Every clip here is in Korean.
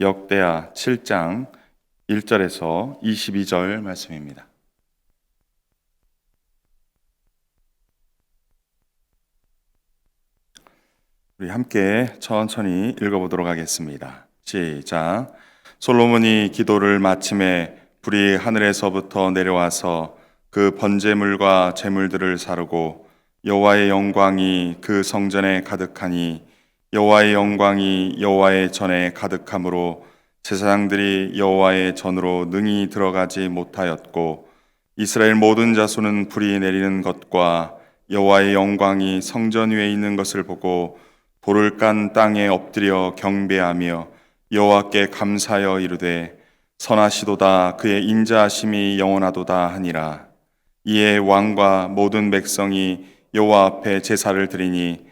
역대하 7장 1절에서 22절 말씀입니다. 우리 함께 천천히 읽어보도록 하겠습니다. 시작. 솔로몬이 기도를 마침에 불이 하늘에서부터 내려와서 그 번제물과 제물들을 사르고 여호와의 영광이 그 성전에 가득하니 여호와의 영광이 여호와의 전에 가득함으로 제사장들이 여호와의 전으로 능히 들어가지 못하였고 이스라엘 모든 자손은 불이 내리는 것과 여호와의 영광이 성전 위에 있는 것을 보고 돌을 깐 땅에 엎드려 경배하며 여호와께 감사하여 이르되 선하시도다 그의 인자하심이 영원하도다 하니라. 이에 왕과 모든 백성이 여호와 앞에 제사를 드리니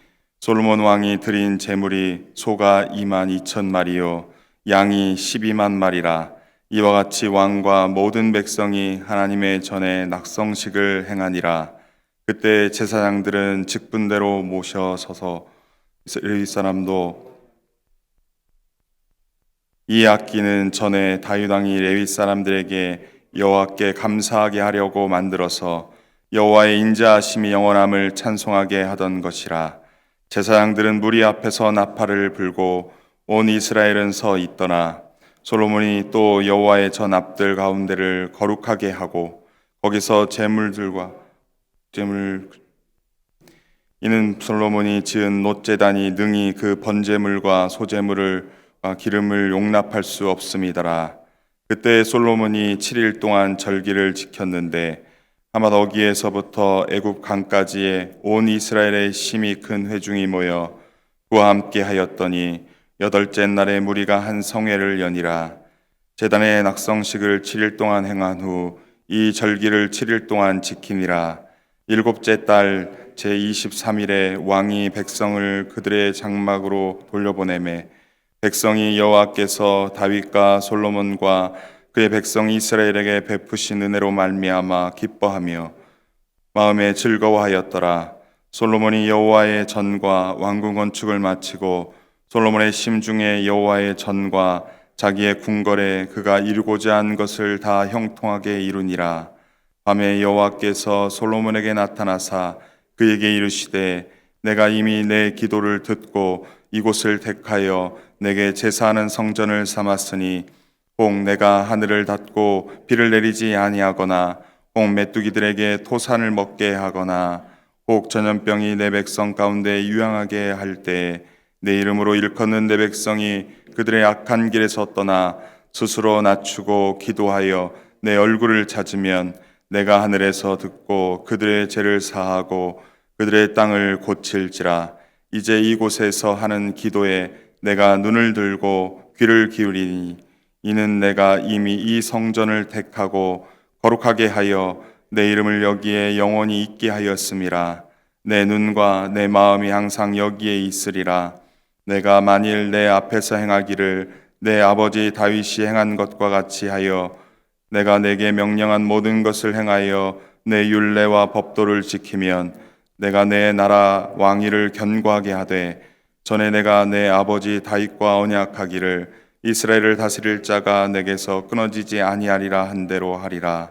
솔로몬 왕이 드린 제물이 소가 2만 2천 마리요 양이 12만 마리라. 이와 같이 왕과 모든 백성이 하나님의 전에 낙성식을 행하니라. 그때 제사장들은 직분대로 모셔 서서 이스라엘 사람도 이 악기는 전에 다윗 왕이 레위 사람들에게 여호와께 감사하게 하려고 만들어서 여호와의 인자하심이 영원함을 찬송하게 하던 것이라 제사장들은 무리 앞에서 나팔을 불고 온 이스라엘은 서 있더나 솔로몬이 또 여호와의 전 앞들 가운데를 거룩하게 하고 거기서 제물들과 제물 이는 솔로몬이 지은 놋제단이 능히 그 번제물과 소제물을 아, 기름을 용납할 수 없음이더라. 그때 솔로몬이 7일 동안 절기를 지켰는데 하맛 어기에서부터 애굽 강까지의 온 이스라엘의 심히 큰 회중이 모여 그와 함께 하였더니 여덟째 날에 무리가 한 성회를 연이라. 제단의 낙성식을 7일 동안 행한 후 이 절기를 7일 동안 지키니라. 일곱째 달 제23일에 왕이 백성을 그들의 장막으로 돌려보내매 백성이 여호와께서 다윗과 솔로몬과 그의 백성 이스라엘에게 베푸신 은혜로 말미암아 기뻐하며 마음에 즐거워하였더라. 솔로몬이 여호와의 전과 왕궁 건축을 마치고 솔로몬의 심중에 여호와의 전과 자기의 궁궐에 그가 이루고자 한 것을 다 형통하게 이루니라. 밤에 여호와께서 솔로몬에게 나타나사 그에게 이르시되 내가 이미 내 기도를 듣고 이곳을 택하여 내게 제사하는 성전을 삼았으니 혹 내가 하늘을 닫고 비를 내리지 아니하거나 혹 메뚜기들에게 토산을 먹게 하거나 혹 전염병이 내 백성 가운데 유양하게 할때내 이름으로 일컫는 내 백성이 그들의 악한 길에서 떠나 스스로 낮추고 기도하여 내 얼굴을 찾으면 내가 하늘에서 듣고 그들의 죄를 사하고 그들의 땅을 고칠지라. 이제 이곳에서 하는 기도에 내가 눈을 들고 귀를 기울이니 이는 내가 이미 이 성전을 택하고 거룩하게 하여 내 이름을 여기에 영원히 있게 하였음이라. 내 눈과 내 마음이 항상 여기에 있으리라. 내가 만일 내 앞에서 행하기를 내 아버지 다윗이 행한 것과 같이 하여 내가 내게 명령한 모든 것을 행하여 내 율례와 법도를 지키면 내가 내 나라 왕위를 견고하게 하되 전에 내가 내 아버지 다윗과 언약하기를 이스라엘을 다스릴 자가 내게서 끊어지지 아니하리라 한 대로 하리라.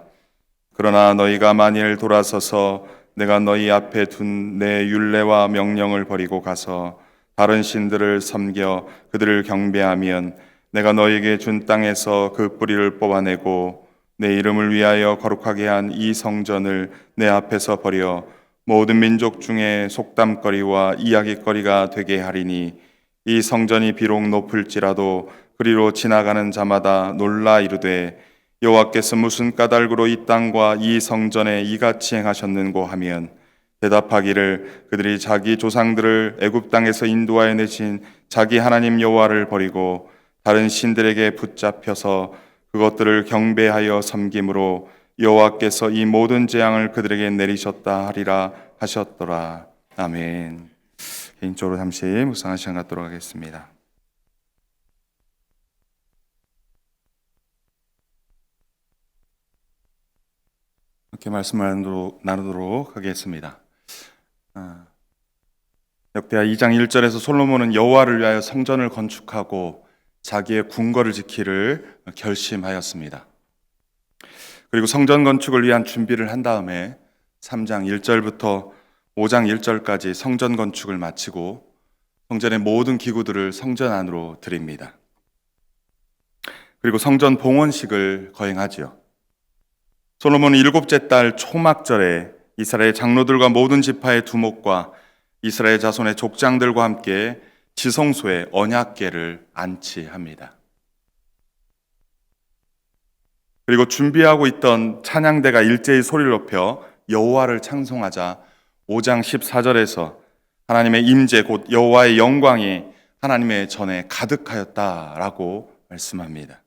그러나 너희가 만일 돌아서서 내가 너희 앞에 둔 내 율례와 명령을 버리고 가서 다른 신들을 섬겨 그들을 경배하면 내가 너희에게 준 땅에서 그 뿌리를 뽑아내고 내 이름을 위하여 거룩하게 한 이 성전을 내 앞에서 버려 모든 민족 중에 속담거리와 이야기거리가 되게 하리니 이 성전이 비록 높을지라도 그리로 지나가는 자마다 놀라 이르되 여호와께서 무슨 까닭으로 이 땅과 이 성전에 이같이 행하셨는고 하면 대답하기를 그들이 자기 조상들을 애굽 땅에서 인도하여 내신 자기 하나님 여호와를 버리고 다른 신들에게 붙잡혀서 그것들을 경배하여 섬김으로 여호와께서 이 모든 재앙을 그들에게 내리셨다 하리라 하셨더라. 아멘. 개인적으로 잠시 묵상한 시간 갖도록 하겠습니다. 이렇게 말씀을 나누도록 하겠습니다. 아, 역대하 2장 1절에서 솔로몬은 여호와를 위하여 성전을 건축하고 자기의 궁궐을 지키를 결심하였습니다. 그리고 성전 건축을 위한 준비를 한 다음에 3장 1절부터 5장 1절까지 성전 건축을 마치고 성전의 모든 기구들을 성전 안으로 드립니다. 그리고 성전 봉헌식을 거행하지요. 솔로몬은 일곱째 달 초막절에 이스라엘 장로들과 모든 지파의 두목과 이스라엘 자손의 족장들과 함께 지성소에 언약궤를 안치합니다. 그리고 준비하고 있던 찬양대가 일제히 소리를 높여 여호와를 창송하자 5장 14절에서 하나님의 임재 곧 여호와의 영광이 하나님의 전에 가득하였다라고 말씀합니다.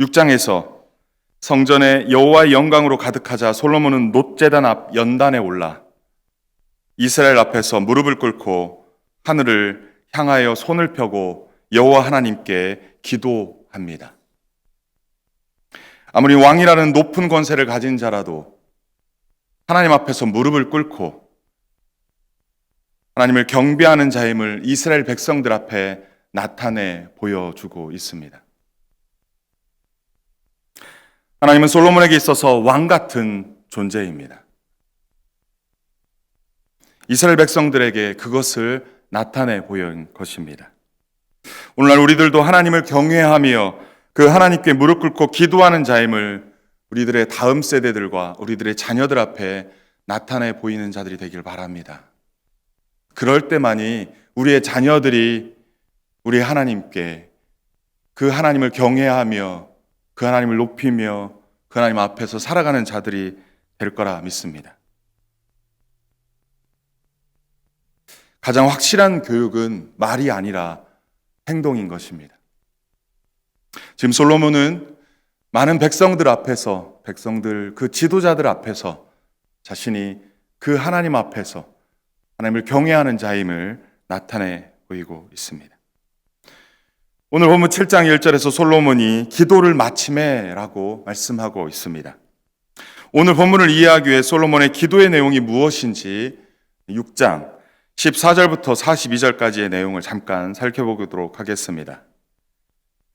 6장에서 성전에 여호와의 영광으로 가득하자 솔로몬은 놋제단 앞 연단에 올라 이스라엘 앞에서 무릎을 꿇고 하늘을 향하여 손을 펴고 여호와 하나님께 기도합니다. 아무리 왕이라는 높은 권세를 가진 자라도 하나님 앞에서 무릎을 꿇고 하나님을 경배하는 자임을 이스라엘 백성들 앞에 나타내 보여주고 있습니다. 하나님은 솔로몬에게 있어서 왕 같은 존재입니다. 이스라엘 백성들에게 그것을 나타내 보인 것입니다. 오늘날 우리들도 하나님을 경외하며 그 하나님께 무릎 꿇고 기도하는 자임을 우리들의 다음 세대들과 우리들의 자녀들 앞에 나타내 보이는 자들이 되길 바랍니다. 그럴 때만이 우리의 자녀들이 우리 하나님께 그 하나님을 경외하며 그 하나님을 높이며 그 하나님 앞에서 살아가는 자들이 될 거라 믿습니다. 가장 확실한 교육은 말이 아니라 행동인 것입니다. 지금 솔로몬은 많은 백성들 앞에서, 백성들, 그 지도자들 앞에서 자신이 그 하나님 앞에서 하나님을 경외하는 자임을 나타내 보이고 있습니다. 오늘 본문 7장 1절에서 솔로몬이 기도를 마침에라고 말씀하고 있습니다. 오늘 본문을 이해하기 위해 솔로몬의 기도의 내용이 무엇인지 6장 14절부터 42절까지의 내용을 잠깐 살펴보도록 하겠습니다.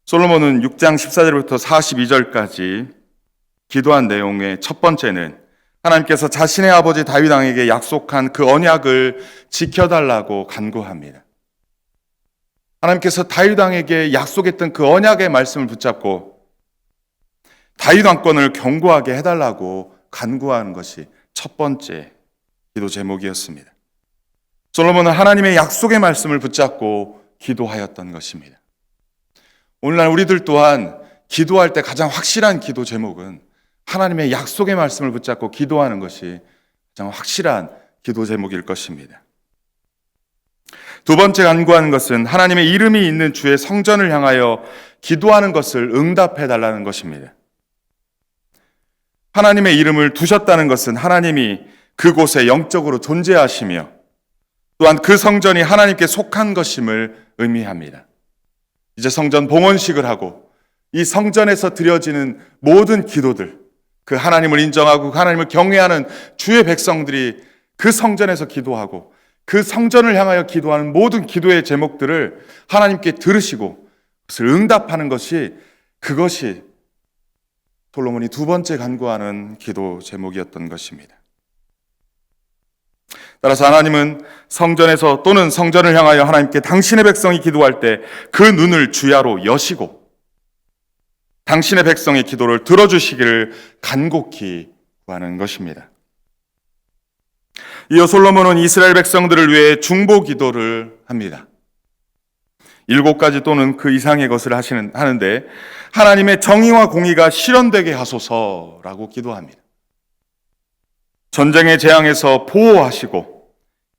솔로몬은 6장 14절부터 42절까지 기도한 내용의 첫 번째는 하나님께서 자신의 아버지 다윗 왕에게 약속한 그 언약을 지켜달라고 간구합니다. 하나님께서 다윗 왕에게 약속했던 그 언약의 말씀을 붙잡고 다윗 왕권을 견고하게 해달라고 간구하는 것이 첫 번째 기도 제목이었습니다. 솔로몬은 하나님의 약속의 말씀을 붙잡고 기도하였던 것입니다. 오늘날 우리들 또한 기도할 때 가장 확실한 기도 제목은 하나님의 약속의 말씀을 붙잡고 기도하는 것이 가장 확실한 기도 제목일 것입니다. 두 번째 간구하는 것은 하나님의 이름이 있는 주의 성전을 향하여 기도하는 것을 응답해 달라는 것입니다. 하나님의 이름을 두셨다는 것은 하나님이 그곳에 영적으로 존재하시며 또한 그 성전이 하나님께 속한 것임을 의미합니다. 이제 성전 봉헌식을 하고 이 성전에서 드려지는 모든 기도들, 그 하나님을 인정하고 그 하나님을 경외하는 주의 백성들이 그 성전에서 기도하고 그 성전을 향하여 기도하는 모든 기도의 제목들을 하나님께 들으시고 그것을 응답하는 것이 그것이 솔로몬이 두 번째 간구하는 기도 제목이었던 것입니다. 따라서 하나님은 성전에서 또는 성전을 향하여 하나님께 당신의 백성이 기도할 때 그 눈을 주야로 여시고 당신의 백성의 기도를 들어주시기를 간곡히 구하는 것입니다. 이어 솔로몬은 이스라엘 백성들을 위해 중보 기도를 합니다. 일곱 가지 또는 그 이상의 것을 하시는, 하는데 하나님의 정의와 공의가 실현되게 하소서라고 기도합니다. 전쟁의 재앙에서 보호하시고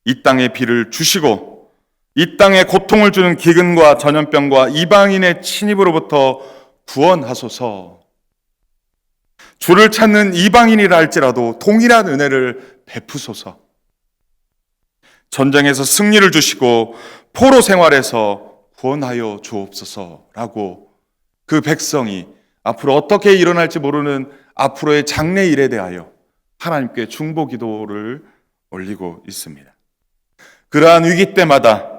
이 땅에 비를 주시고 이 땅에 고통을 주는 기근과 전염병과 이방인의 침입으로부터 구원하소서. 주를 찾는 이방인이라 할지라도 동일한 은혜를 베푸소서. 전쟁에서 승리를 주시고 포로 생활에서 구원하여 주옵소서라고 그 백성이 앞으로 어떻게 일어날지 모르는 앞으로의 장래 일에 대하여 하나님께 중보 기도를 올리고 있습니다. 그러한 위기 때마다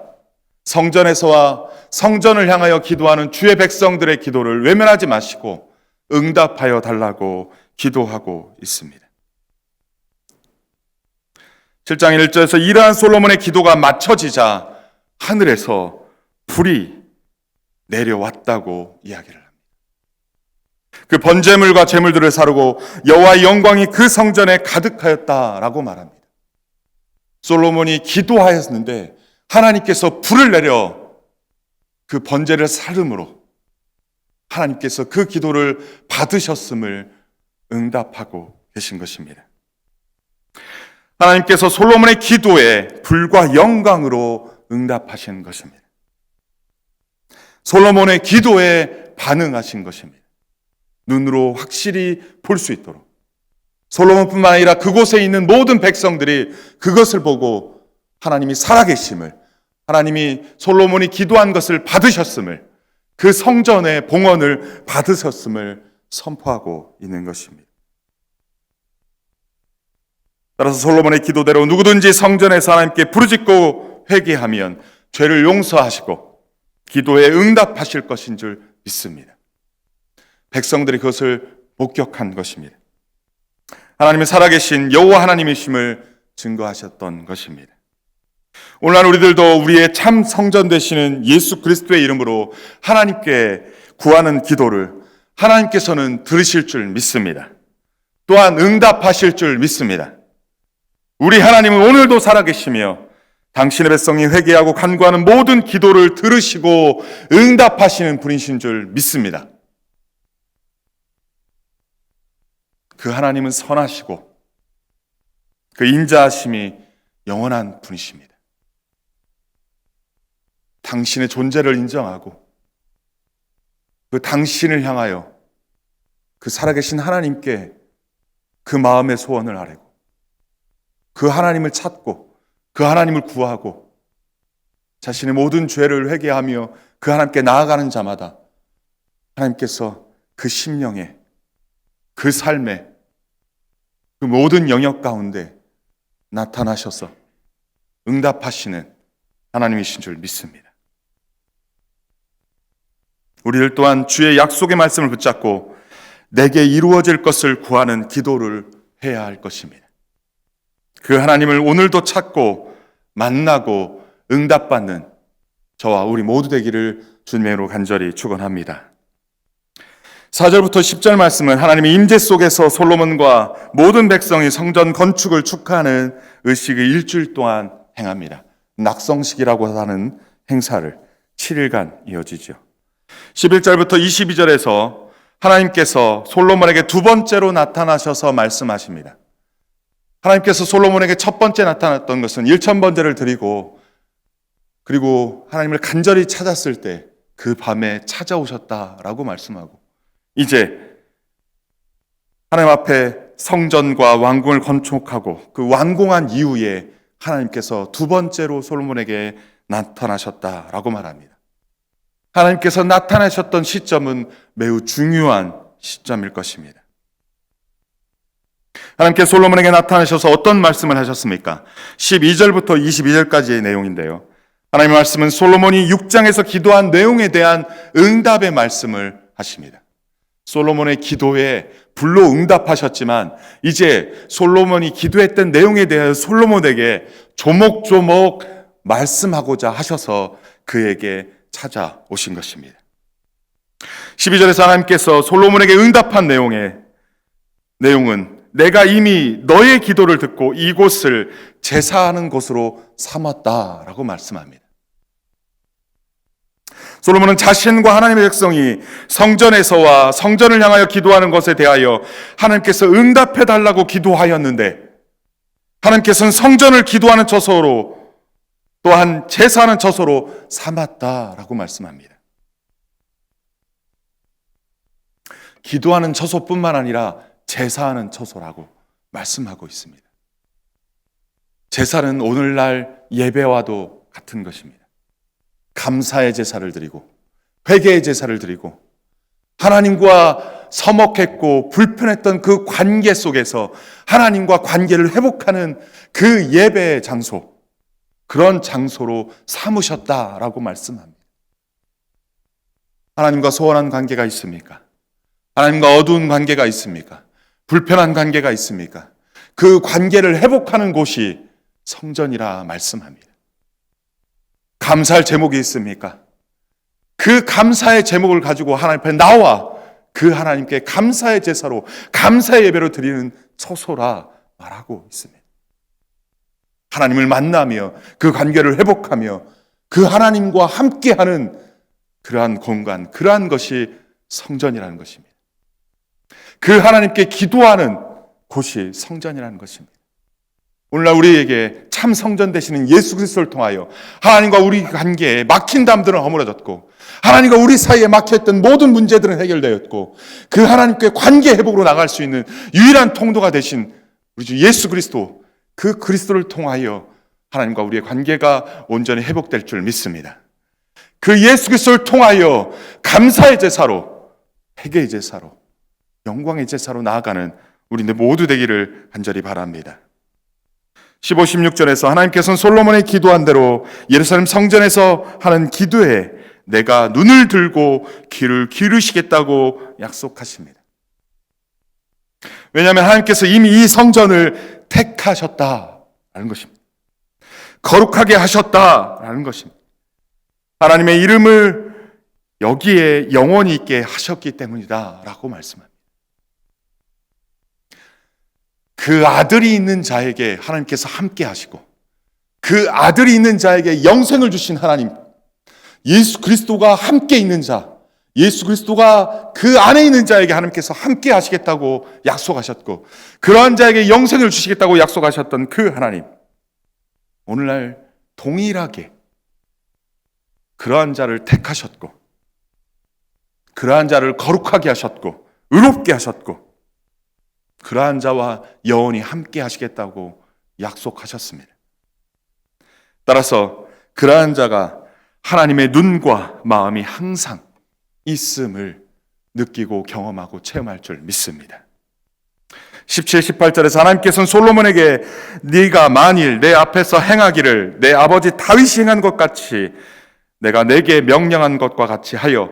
성전에서와 성전을 향하여 기도하는 주의 백성들의 기도를 외면하지 마시고 응답하여 달라고 기도하고 있습니다. 7장 1절에서 이러한 솔로몬의 기도가 맞춰지자 하늘에서 불이 내려왔다고 이야기를 합니다. 그 번제물과 제물들을 사르고 여호와의 영광이 그 성전에 가득하였다라고 말합니다. 솔로몬이 기도하였는데 하나님께서 불을 내려 그 번제를 사름으로 하나님께서 그 기도를 받으셨음을 응답하고 계신 것입니다. 하나님께서 솔로몬의 기도에 불과 영광으로 응답하신 것입니다. 솔로몬의 기도에 반응하신 것입니다. 눈으로 확실히 볼 수 있도록. 솔로몬뿐만 아니라 그곳에 있는 모든 백성들이 그것을 보고 하나님이 살아계심을, 하나님이 솔로몬이 기도한 것을 받으셨음을, 그 성전의 봉헌을 받으셨음을 선포하고 있는 것입니다. 따라서 솔로몬의 기도대로 누구든지 성전에서 하나님께 부르짖고 회개하면 죄를 용서하시고 기도에 응답하실 것인 줄 믿습니다. 백성들이 그것을 목격한 것입니다. 하나님의 살아계신 여호와 하나님이심을 증거하셨던 것입니다. 오늘날 우리들도 우리의 참 성전 되시는 예수 그리스도의 이름으로 하나님께 구하는 기도를 하나님께서는 들으실 줄 믿습니다. 또한 응답하실 줄 믿습니다. 우리 하나님은 오늘도 살아계시며 당신의 백성이 회개하고 간구하는 모든 기도를 들으시고 응답하시는 분이신 줄 믿습니다. 그 하나님은 선하시고 그 인자하심이 영원한 분이십니다. 당신의 존재를 인정하고 그 당신을 향하여 그 살아계신 하나님께 그 마음의 소원을 아뢰고 그 하나님을 찾고 그 하나님을 구하고 자신의 모든 죄를 회개하며 그 하나님께 나아가는 자마다 하나님께서 그 심령에 그 삶에 그 모든 영역 가운데 나타나셔서 응답하시는 하나님이신 줄 믿습니다. 우리들 또한 주의 약속의 말씀을 붙잡고 내게 이루어질 것을 구하는 기도를 해야 할 것입니다. 그 하나님을 오늘도 찾고 만나고 응답받는 저와 우리 모두 되기를 주님으로 간절히 축원합니다. 4절부터 10절 말씀은 하나님의 임재 속에서 솔로몬과 모든 백성이 성전 건축을 축하하는 의식을 일주일 동안 행합니다. 낙성식이라고 하는 행사를 7일간 이어지죠. 11절부터 22절에서 하나님께서 솔로몬에게 두 번째로 나타나셔서 말씀하십니다. 하나님께서 솔로몬에게 첫 번째 나타났던 것은 1천 번제를 드리고 그리고 하나님을 간절히 찾았을 때 그 밤에 찾아오셨다라고 말씀하고 이제 하나님 앞에 성전과 왕궁을 건축하고 그 완공한 이후에 하나님께서 두 번째로 솔로몬에게 나타나셨다라고 말합니다. 하나님께서 나타나셨던 시점은 매우 중요한 시점일 것입니다. 하나님께 솔로몬에게 나타나셔서 어떤 말씀을 하셨습니까? 12절부터 22절까지의 내용인데요. 하나님의 말씀은 솔로몬이 6장에서 기도한 내용에 대한 응답의 말씀을 하십니다. 솔로몬의 기도에 불로 응답하셨지만 이제 솔로몬이 기도했던 내용에 대하여 솔로몬에게 조목조목 말씀하고자 하셔서 그에게 찾아오신 것입니다. 12절에서 하나님께서 솔로몬에게 응답한 내용의 내용은 내가 이미 너의 기도를 듣고 이곳을 제사하는 곳으로 삼았다라고 말씀합니다. 솔로몬은 자신과 하나님의 백성이 성전에서와 성전을 향하여 기도하는 것에 대하여 하나님께서 응답해 달라고 기도하였는데 하나님께서는 성전을 기도하는 처소로 또한 제사하는 처소로 삼았다라고 말씀합니다. 기도하는 처소뿐만 아니라 제사하는 처소라고 말씀하고 있습니다. 제사는 오늘날 예배와도 같은 것입니다. 감사의 제사를 드리고 회개의 제사를 드리고 하나님과 서먹했고 불편했던 그 관계 속에서 하나님과 관계를 회복하는 그 예배의 장소. 그런 장소로 삼으셨다라고 말씀합니다. 하나님과 소원한 관계가 있습니까? 하나님과 어두운 관계가 있습니까? 불편한 관계가 있습니까? 그 관계를 회복하는 곳이 성전이라 말씀합니다. 감사할 제목이 있습니까? 그 감사의 제목을 가지고 하나님 앞에 나와 그 하나님께 감사의 제사로 감사의 예배로 드리는 처소라 말하고 있습니다. 하나님을 만나며 그 관계를 회복하며 그 하나님과 함께하는 그러한 공간, 그러한 것이 성전이라는 것입니다. 그 하나님께 기도하는 곳이 성전이라는 것입니다. 오늘날 우리에게 참 성전 되시는 예수 그리스도를 통하여 하나님과 우리 관계에 막힌 담들은 허물어졌고 하나님과 우리 사이에 막혔던 모든 문제들은 해결되었고 그 하나님께 관계 회복으로 나갈 수 있는 유일한 통로가 되신 우리 주 예수 그리스도 그 그리스도를 통하여 하나님과 우리의 관계가 온전히 회복될 줄 믿습니다. 그 예수 그리스도를 통하여 감사의 제사로 회개의 제사로 영광의 제사로 나아가는 우리들 모두 되기를 간절히 바랍니다. 15, 16절에서 하나님께서는 솔로몬의 기도한 대로 예루살렘 성전에서 하는 기도에 내가 눈을 들고 귀를 기르시겠다고 약속하십니다. 왜냐하면 하나님께서 이미 이 성전을 택하셨다라는 것입니다. 거룩하게 하셨다라는 것입니다. 하나님의 이름을 여기에 영원히 있게 하셨기 때문이다라고 말씀합니다. 그 아들이 있는 자에게 하나님께서 함께 하시고 그 아들이 있는 자에게 영생을 주신 하나님 예수 그리스도가 함께 있는 자 예수 그리스도가 그 안에 있는 자에게 하나님께서 함께 하시겠다고 약속하셨고 그러한 자에게 영생을 주시겠다고 약속하셨던 그 하나님 오늘날 동일하게 그러한 자를 택하셨고 그러한 자를 거룩하게 하셨고 의롭게 하셨고 그러한 자와 영원히 함께 하시겠다고 약속하셨습니다. 따라서 그러한 자가 하나님의 눈과 마음이 항상 있음을 느끼고 경험하고 체험할 줄 믿습니다. 17, 18절에서 하나님께서는 솔로몬에게 네가 만일 내 앞에서 행하기를 내 아버지 다윗이 행한 것 같이 내가 내게 명령한 것과 같이 하여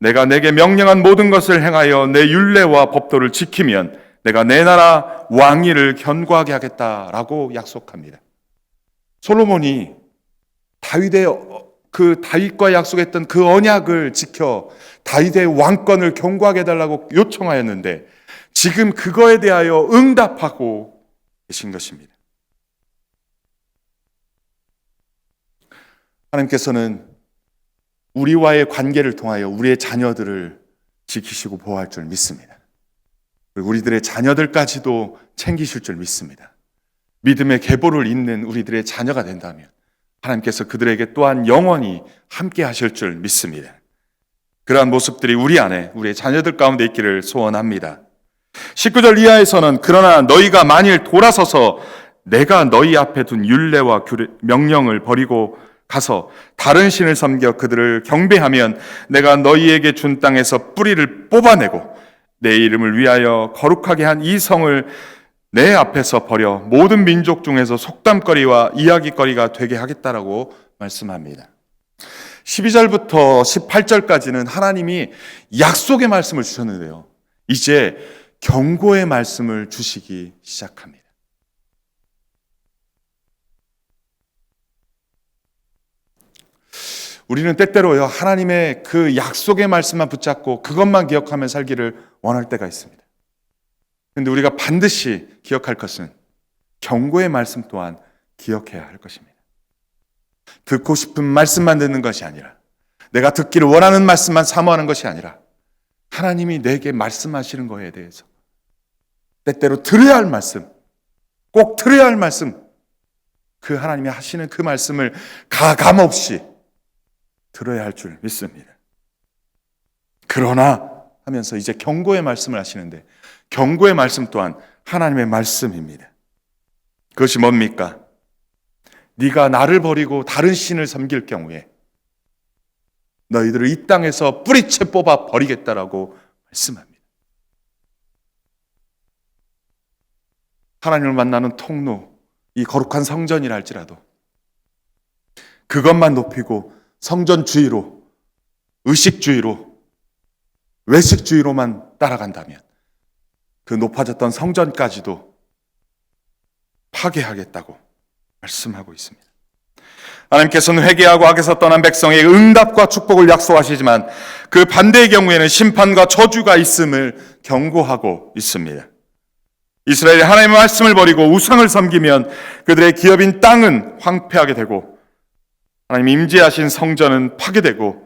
내가 내게 명령한 모든 것을 행하여 내 율례와 법도를 지키면 내가 내 나라 왕위를 견고하게 하겠다라고 약속합니다. 솔로몬이 다윗의 어, 그 다윗과 약속했던 그 언약을 지켜 다윗의 왕권을 견고하게 해달라고 요청하였는데 지금 그거에 대하여 응답하고 계신 것입니다. 하나님께서는 우리와의 관계를 통하여 우리의 자녀들을 지키시고 보호할 줄 믿습니다. 우리들의 자녀들까지도 챙기실 줄 믿습니다. 믿음의 계보를 잇는 우리들의 자녀가 된다면 하나님께서 그들에게 또한 영원히 함께 하실 줄 믿습니다. 그러한 모습들이 우리 안에 우리의 자녀들 가운데 있기를 소원합니다. 19절 이하에서는 그러나 너희가 만일 돌아서서 내가 너희 앞에 둔 율례와 명령을 버리고 가서 다른 신을 섬겨 그들을 경배하면 내가 너희에게 준 땅에서 뿌리를 뽑아내고 내 이름을 위하여 거룩하게 한 이 성을 내 앞에서 버려 모든 민족 중에서 속담거리와 이야기거리가 되게 하겠다라고 말씀합니다. 12절부터 18절까지는 하나님이 약속의 말씀을 주셨는데요. 이제 경고의 말씀을 주시기 시작합니다. 우리는 때때로요, 하나님의 그 약속의 말씀만 붙잡고 그것만 기억하며 살기를 원할 때가 있습니다. 근데 우리가 반드시 기억할 것은 경고의 말씀 또한 기억해야 할 것입니다. 듣고 싶은 말씀만 듣는 것이 아니라 내가 듣기를 원하는 말씀만 사모하는 것이 아니라 하나님이 내게 말씀하시는 거에 대해서 때때로 들어야 할 말씀, 꼭 들어야 할 말씀, 그 하나님이 하시는 그 말씀을 가감 없이 들어야 할 줄 믿습니다. 그러나 하면서 이제 경고의 말씀을 하시는데 경고의 말씀 또한 하나님의 말씀입니다. 그것이 뭡니까? 네가 나를 버리고 다른 신을 섬길 경우에 너희들을 이 땅에서 뿌리채 뽑아 버리겠다라고 말씀합니다. 하나님을 만나는 통로, 이 거룩한 성전이라 할지라도 그것만 높이고 성전주의로, 의식주의로, 외식주의로만 따라간다면 그 높아졌던 성전까지도 파괴하겠다고 말씀하고 있습니다. 하나님께서는 회개하고 악에서 떠난 백성에게 응답과 축복을 약속하시지만 그 반대의 경우에는 심판과 저주가 있음을 경고하고 있습니다. 이스라엘이 하나님의 말씀을 버리고 우상을 섬기면 그들의 기업인 땅은 황폐하게 되고 하나님 임재하신 성전은 파괴되고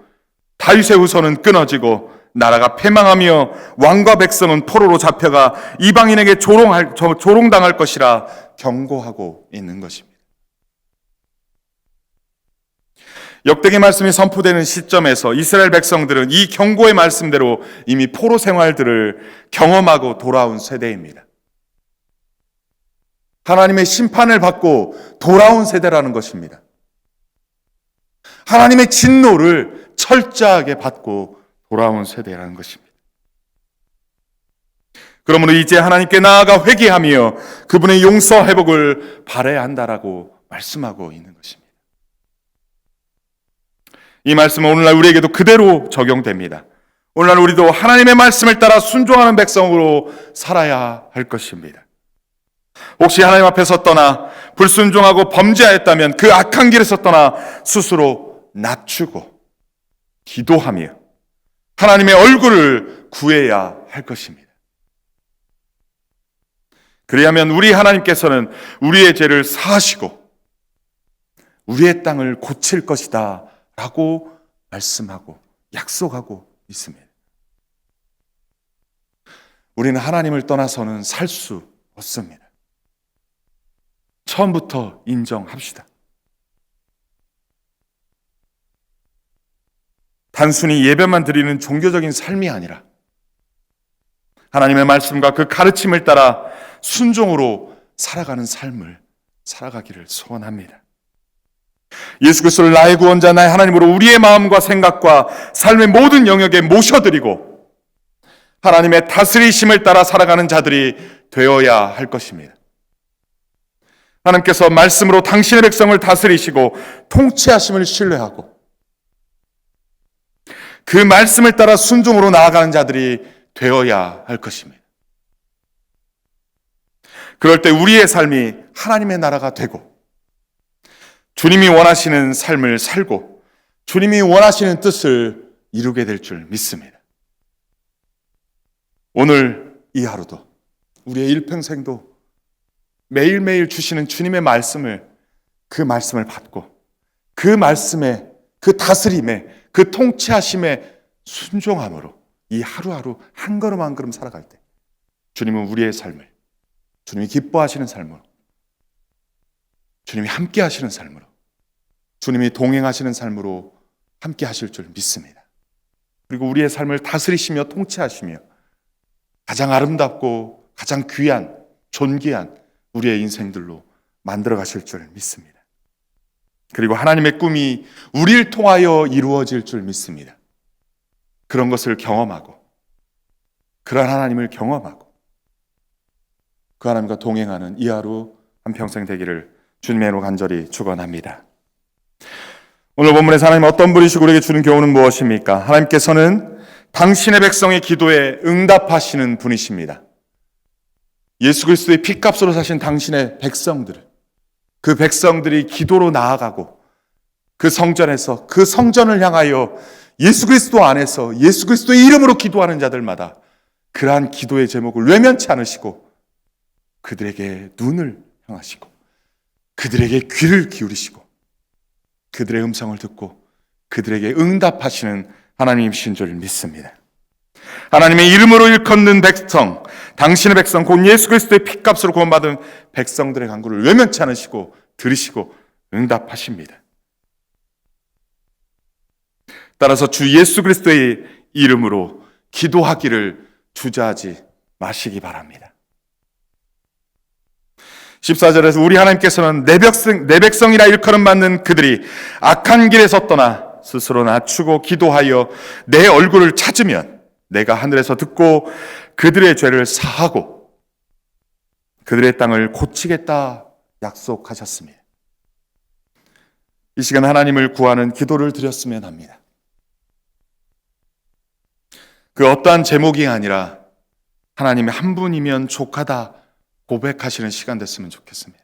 다윗의 후손은 끊어지고 나라가 패망하며 왕과 백성은 포로로 잡혀가 이방인에게 조롱할, 조- 조롱당할 것이라 경고하고 있는 것입니다. 역대기 말씀이 선포되는 시점에서 이스라엘 백성들은 이 경고의 말씀대로 이미 포로 생활들을 경험하고 돌아온 세대입니다. 하나님의 심판을 받고 돌아온 세대라는 것입니다. 하나님의 진노를 철저하게 받고 돌아온 세대라는 것입니다. 그러므로 이제 하나님께 나아가 회개하며 그분의 용서 회복을 바라야 한다라고 말씀하고 있는 것입니다. 이 말씀은 오늘날 우리에게도 그대로 적용됩니다. 오늘날 우리도 하나님의 말씀을 따라 순종하는 백성으로 살아야 할 것입니다. 혹시 하나님 앞에서 떠나 불순종하고 범죄하였다면 그 악한 길에서 떠나 스스로 낮추고 기도하며 하나님의 얼굴을 구해야 할 것입니다. 그리하면 우리 하나님께서는 우리의 죄를 사하시고 우리의 땅을 고칠 것이다 라고 말씀하고 약속하고 있습니다. 우리는 하나님을 떠나서는 살 수 없습니다. 처음부터 인정합시다. 단순히 예배만 드리는 종교적인 삶이 아니라 하나님의 말씀과 그 가르침을 따라 순종으로 살아가는 삶을 살아가기를 소원합니다. 예수 그리스도를 나의 구원자 나의 하나님으로 우리의 마음과 생각과 삶의 모든 영역에 모셔드리고 하나님의 다스리심을 따라 살아가는 자들이 되어야 할 것입니다. 하나님께서 말씀으로 당신의 백성을 다스리시고 통치하심을 신뢰하고 그 말씀을 따라 순종으로 나아가는 자들이 되어야 할 것입니다. 그럴 때 우리의 삶이 하나님의 나라가 되고 주님이 원하시는 삶을 살고 주님이 원하시는 뜻을 이루게 될 줄 믿습니다. 오늘 이 하루도 우리의 일평생도 매일매일 주시는 주님의 말씀을 그 말씀을 받고 그 말씀에 그 다스림에 그 통치하심에 순종함으로 이 하루하루 한 걸음 한 걸음 살아갈 때 주님은 우리의 삶을 주님이 기뻐하시는 삶으로 주님이 함께 하시는 삶으로 주님이 동행하시는 삶으로 함께 하실 줄 믿습니다. 그리고 우리의 삶을 다스리시며 통치하시며 가장 아름답고 가장 귀한 존귀한 우리의 인생들로 만들어 가실 줄 믿습니다. 그리고 하나님의 꿈이 우리를 통하여 이루어질 줄 믿습니다. 그런 것을 경험하고 그러한 하나님을 경험하고 그 하나님과 동행하는 이 하루 한평생 되기를 주님의 이름으로 간절히 축원합니다. 오늘 본문에서 하나님 어떤 분이시고 우리에게 주는 교훈은 무엇입니까? 하나님께서는 당신의 백성의 기도에 응답하시는 분이십니다. 예수 그리스도의 피값으로 사신 당신의 백성들을 그 백성들이 기도로 나아가고 그 성전에서 그 성전을 향하여 예수 그리스도 안에서 예수 그리스도의 이름으로 기도하는 자들마다 그러한 기도의 제목을 외면치 않으시고 그들에게 눈을 향하시고 그들에게 귀를 기울이시고 그들의 음성을 듣고 그들에게 응답하시는 하나님이신 줄 믿습니다. 하나님의 이름으로 일컫는 백성, 당신의 백성, 곧 예수 그리스도의 피값으로 구원받은 백성들의 간구를 외면치 않으시고 들으시고 응답하십니다. 따라서 주 예수 그리스도의 이름으로 기도하기를 주저하지 마시기 바랍니다. 14절에서 우리 하나님께서는 내 백성, 내 백성이라 일컬음 받는 그들이 악한 길에서 떠나 스스로 낮추고 기도하여 내 얼굴을 찾으면 내가 하늘에서 듣고 그들의 죄를 사하고 그들의 땅을 고치겠다 약속하셨습니다. 이 시간 하나님을 구하는 기도를 드렸으면 합니다. 그 어떠한 제목이 아니라 하나님의 한 분이면 족하다 고백하시는 시간 됐으면 좋겠습니다.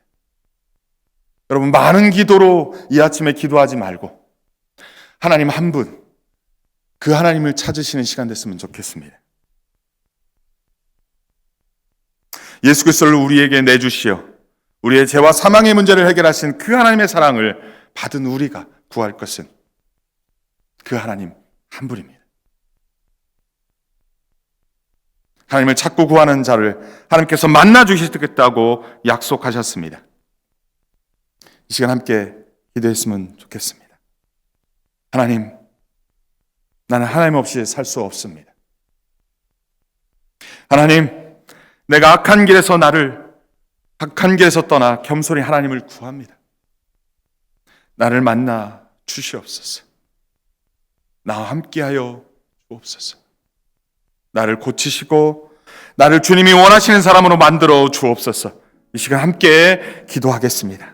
여러분, 많은 기도로 이 아침에 기도하지 말고 하나님 한 분, 그 하나님을 찾으시는 시간 됐으면 좋겠습니다. 예수 그리스도를 우리에게 내주시어 우리의 죄와 사망의 문제를 해결하신 그 하나님의 사랑을 받은 우리가 구할 것은 그 하나님 한 분입니다. 하나님을 찾고 구하는 자를 하나님께서 만나 주시겠다고 약속하셨습니다. 이 시간 함께 기도했으면 좋겠습니다. 하나님, 나는 하나님 없이 살 수 없습니다. 하나님, 내가 악한 길에서 나를 악한 길에서 떠나 겸손히 하나님을 구합니다. 나를 만나 주시옵소서. 나와 함께하여 주옵소서. 나를 고치시고 나를 주님이 원하시는 사람으로 만들어 주옵소서. 이 시간 함께 기도하겠습니다.